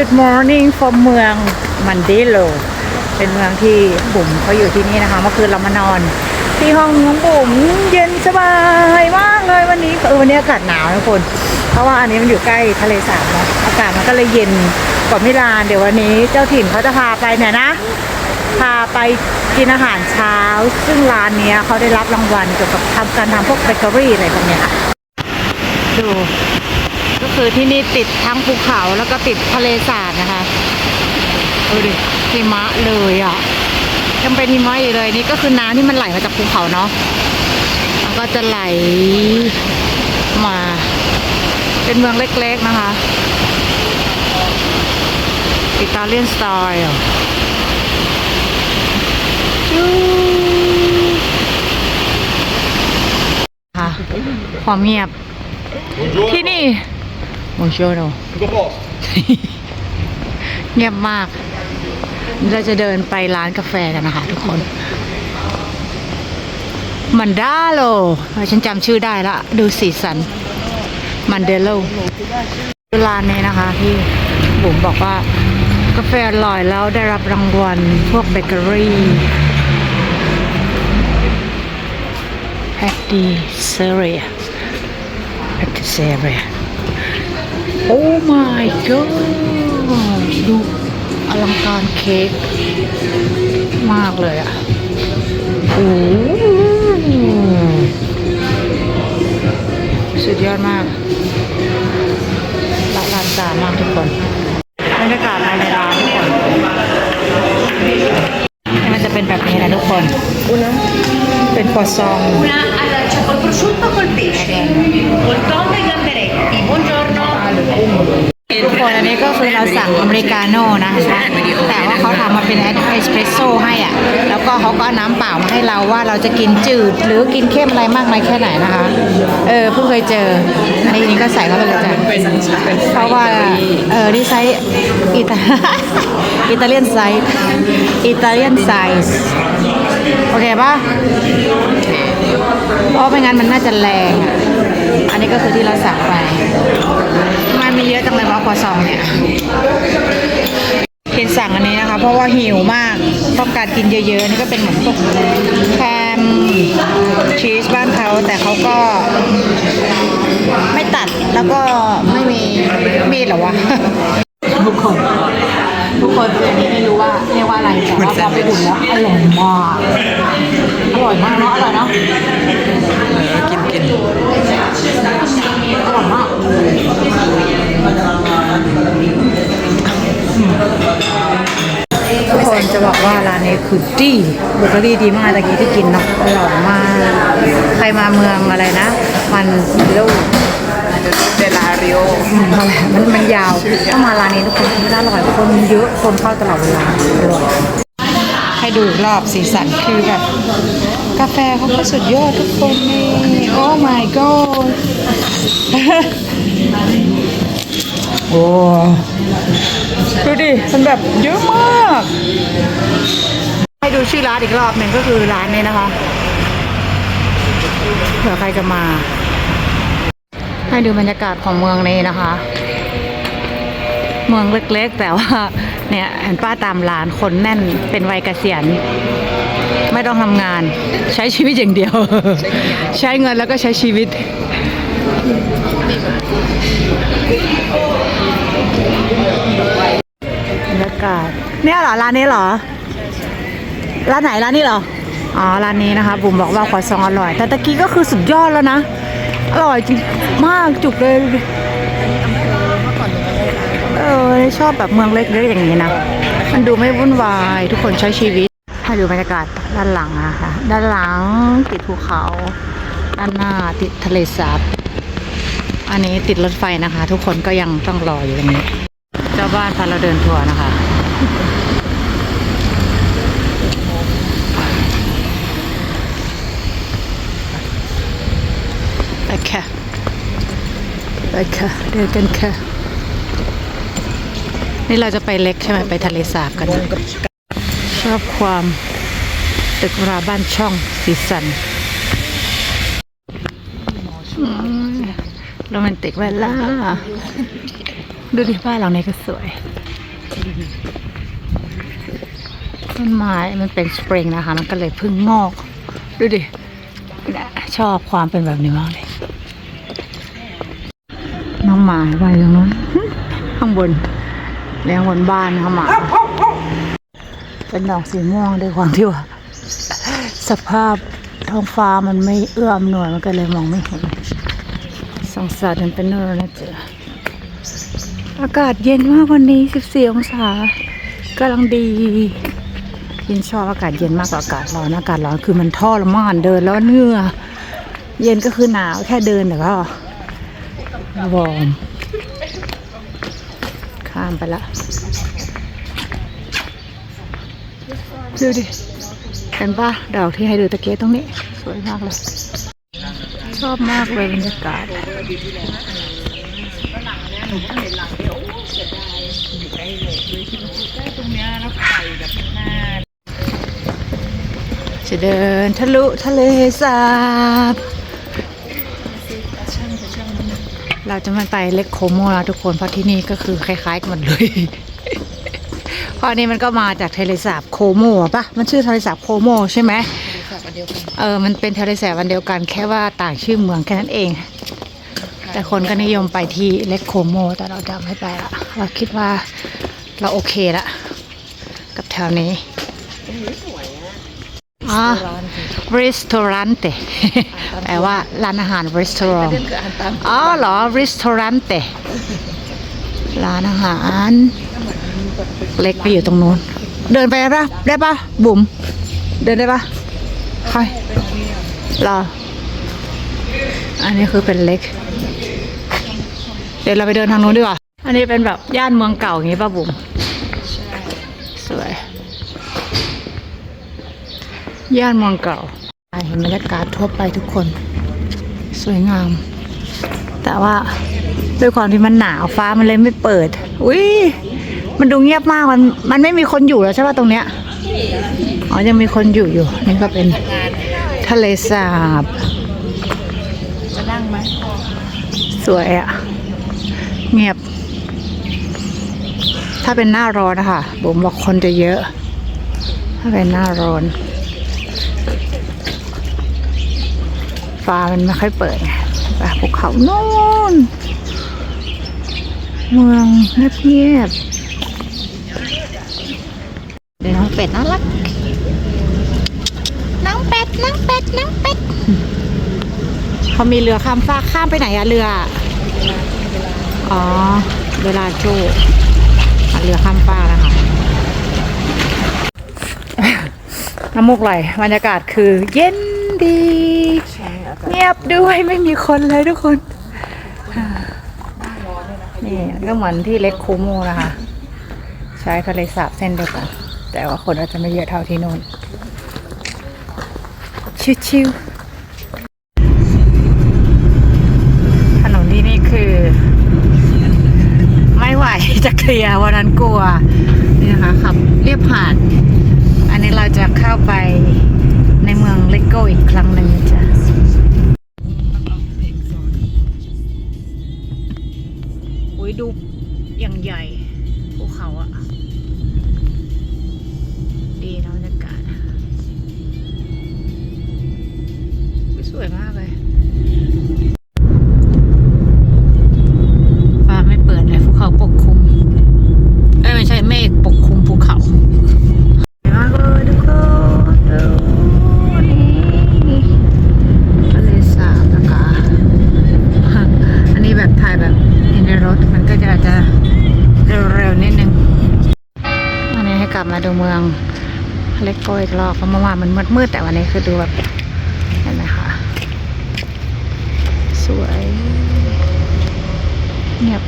Good morning from เมืองมันเดโล เป็นเมืองที่บุ๋มเขาอยู่ที่นี่นะคะ เมื่อคืนเรามานอน ที่ห้องน้องบุ๋มเย็นสบายมากเลยวันนี้เออวันนี้อากาศหนาวนะคุณเพราะว่าอันนี้มันอยู่ใกล้ทะเลสาบนะอากาศมันก็เลยเย็นกว่ามิลาน เดี๋ยววันนี้เจ้าถิ่นเขาจะพาไปเนี่ยนะ พาไปกินอาหารเช้า ซึ่งร้านนี้เขาได้รับรางวัลเกี่ยวกับทำการทำพวกเบเกอรี่อะไรพวกเนี้ยค่ะ ดู ก็คือที่นี่ติดทั้งภูเขาแล้วก็ติดทะเลสาบนะคะดูดิหิมะเลยอะยังเป็นหิมะอยู่เลยนี่ก็คือน้ำที่มันไหลมาจากภูเขาเนาะมันก็จะไหลมา เป็นเมืองเล็กๆนะคะอิตาเลียนสไตล์จูค่ะความเงียบที่นี่ มงโชโนเงียบมาก เราจะเดินไปร้านกาแฟกันนะคะทุกคน มันดาโล ฉันจำชื่อได้ละ ดูสีสัน มันเดโลร้านนี้นะคะที่บุ๋มบอกว่ากาแฟอร่อยแล้วได้รับรางวัลพวกเบเกอรี่แพคดีเซเรียแพคดีเซเรีย โอ้ my god ดูอลังการเค้กมากเลยอะโอ้สุดยอดมากละลานตามากทุกคนบรรยากาศภายในร้านทุกคนนี่มันจะเป็นแบบนี้นะทุกคน เป็นครัวซอง Una allora, c'è col prosciutto o col pesce? Col tonno คนอันนี้ก็คือเราสั่งอเมริกาโน่นะคะแต่ว่าเขาทำมาเป็นเอสเปรสโซ่ให้อะแล้วก็เขาก็น้ำเปล่ามาให้เราว่าเราจะกินจืดหรือกินเข้มอะไรมากน้อยแค่ไหนนะคะ เออเพิ่งเคยเจออันนี้นี่ก็ใส่เข้าไปเลยจ้ะเพราะว่าเออนี่ไซส์อิตาอิตาเลียนไซส์อิตาเลียนไซส์โอเคปะเพราะไม่งั้นมันน่าจะแรงอะอันนี้ก็คือที่เราสั่งไป มันมีเยอะจังเลยวะครัวซองเนี่ยเห็นสั่งอันนี้นะคะ เพราะว่าหิวมากต้องการกินเยอะๆ นี่ก็เป็นเหมือนพวกแฮมชีสบ้านเขาแต่เขาก็ ไม่ตัดแล้วก็ไม่มีมีดเหรอวะทุกคนทุกคนอันนี้ไม่รู้ว่าเรียกว่าอะไรแต่ว่าพอไปอุ่นแล้วอร่อยมากอร่อยมากเนาะอร่อยเนาะกินกินอร่อยมาก ว่าร้านนี้คือดีเบเกอรี่ดีมากตะกี้ที่กินเนาะอร่อยมาก ใครมาเมืองอะไรนะ มันลูกเดลาริโอมันมันมันยาวถ้ามาร้านนี้ทุกคนกินได้อร่อยคนเยอะคนเข้าตลอดเวลาอร่อยให้ดูอีกรอบสีสันคือแบบกาแฟเขาก็สุดยอดทุกคนนี่โอ้ my god โอ้ดูดิมันแบบเยอะมาก ให้ดูชื่อร้านอีกรอบหนึ่งก็คือร้านนี้นะคะเผื่อใครจะมา ให้ดูบรรยากาศของเมืองนี้นะคะ เมืองเล็กๆ แต่ว่าเนี่ยเห็นป้าตามร้านคนแน่นเป็นวัยเกษียณ ไม่ต้องทำงาน ใช้ชีวิตอย่างเดียว ใช้เงินแล้วก็ใช้ชีวิต กาศ เนี่ยเหรอร้านนี้เหรอร้านไหนร้านนี้เหรออ๋อร้านนี้นะคะบุ๋มบอกว่าขอซองอร่อย แต่ตะกี้ก็คือสุดยอดแล้วนะอร่อยจริงมากจุกเลยเออชอบแบบเมืองเล็กๆอย่างนี้นะมันดูไม่วุ่นวายทุกคนใช้ชีวิตให้ดูบรรยากาศด้านหลังอะคะด้านหลังติดภูเขาด้านหน้าติดทะเลสาบอันนี้ติดรถไฟนะคะ ทุกคนก็ยังต้องรออยู่ตรงนี้ จ้าบ้านพาเราเดินทัวร์นะคะไปค่ะไปค่ะเดินกันค่ะ นี่เราจะไปเล็กใช่ไหมไปทะเลสาบกันชอบความตึกราบ้านช่องสีสันโรแมนติกเวลา ดูดิบ้านหลังนี้ก็สวย ต้นไม้มันเป็นสปริงนะคะ มันก็เลยพึ่งงอก ดูดิชอบความเป็นแบบนี้มากเลย น้องหมาไปตรงนู้นข้างบนเลี้ยงบนบ้านนะคะหมา เป็นดอกสีม่วงด้วยความที่ว่า สภาพท้องฟ้ามันไม่เอื้อมหน่วยมันก็เลยมองไม่เห็นสงสารมันเป็นนอร์นะเจ๊ อากาศเย็นมากวันนี้ 14 องศากำลังดียินชอบอากาศเย็นมากกว่าอากาศร้อนอากาศร้อนคือมันทรมานเดินแล้วเนื่อเย็นก็คือหนาวแค่เดินแต่ก็วอร์มข้ามไปละดูดิเห็นปะดอกที่ให้ดูตะเกียตรงนี้ สวยมากเลย ชอบมากเลยบรรยากาศ จะเดินทะลุทะเลสาบ เราจะไม่ไปเล็กโคโมแล้วทุกคนเพราะที่นี่ก็คือคล้ายๆกันหมดเลยเพราะอันนี้มันก็มาจากทะเลสาบโคโมอะปะมันชื่อทะเลสาบโคโมใช่ไหมเออ มันเป็นทะเลสาบวันเดียวกันแค่ว่าต่างชื่อเมืองแค่นั้นเอง แต่คนก็นิยมไปที่เล็กโคโม แต่เราจะไม่ไปละเราคิดว่าเราโอเคละกับแถวนี้ อ่า ristorante แปลว่าร้านอาหาร restaurant อ๋อเหรอ ristorante ร้านอาหาร เล็กไปอยู่ตรงนู้น เดินไปได้ปะได้ปะบุ๋มเดินได้ปะใครรอ อันนี้คือเป็นเล็ก เดี๋ยวเราไปเดินทางนู้นดีกว่า อันนี้เป็นแบบย่านเมืองเก่าอย่างนี้ป่ะบุ๋ม ย่านเมืองเก่าเห็นบรรยากาศทั่วไปทุกคน สวยงาม แต่ว่าด้วยความที่มันหนาวฟ้ามันเลยไม่เปิด อุ้ยมันดูเงียบมากมันมันไม่มีคนอยู่แล้วใช่ป่ะตรงเนี้ยอ๋อยังมีคนอยู่อยู่นี่ก็เป็นทะเลสาบจะนั่งไหมสวยอะเงียบ ถ้าเป็นหน้าร้อนนะคะบุ๋มบอกคนจะเยอะ ถ้าเป็นหน้าร้อน ฟ้ามันไม่ค่อยเปิดไงแบบภูเขาโน่น เมืองเงียบๆเดี๋ยวน้องเป็ดน่ารัก น้องเป็ด น้องเป็ด น้องเป็ด เขามีเรือข้ามฟากข้ามไปไหนอะเรือ อ๋อ เวลาโจอะเรือข้ามฟากนะคะน้ำมูกไหลบรรยากาศคือเย็นดี เงียบด้วยไม่มีคนเลยทุกคนนี่ก็เหมือนที่เล็กคูโมนะคะ ใช้ทะเลสาบเส้นเดียวกัน แต่ว่าคนอาจจะไม่เยอะเท่าที่นู่น ชิวๆถนนที่นี่คือ ไม่ไหวจะเคลียร์วันนั้นกลัว นี่นะคะขับเรียบผ่าน อันนี้เราจะเข้าไปในเมืองเลโก้อีกครั้งหนึ่งจ้ะ มาดูเมืองเล็กโกอีกรอบเพราะเมื่อวานมันมืดๆแต่วันนี้คือดูแบบเห็นไหมคะสวย เงียบ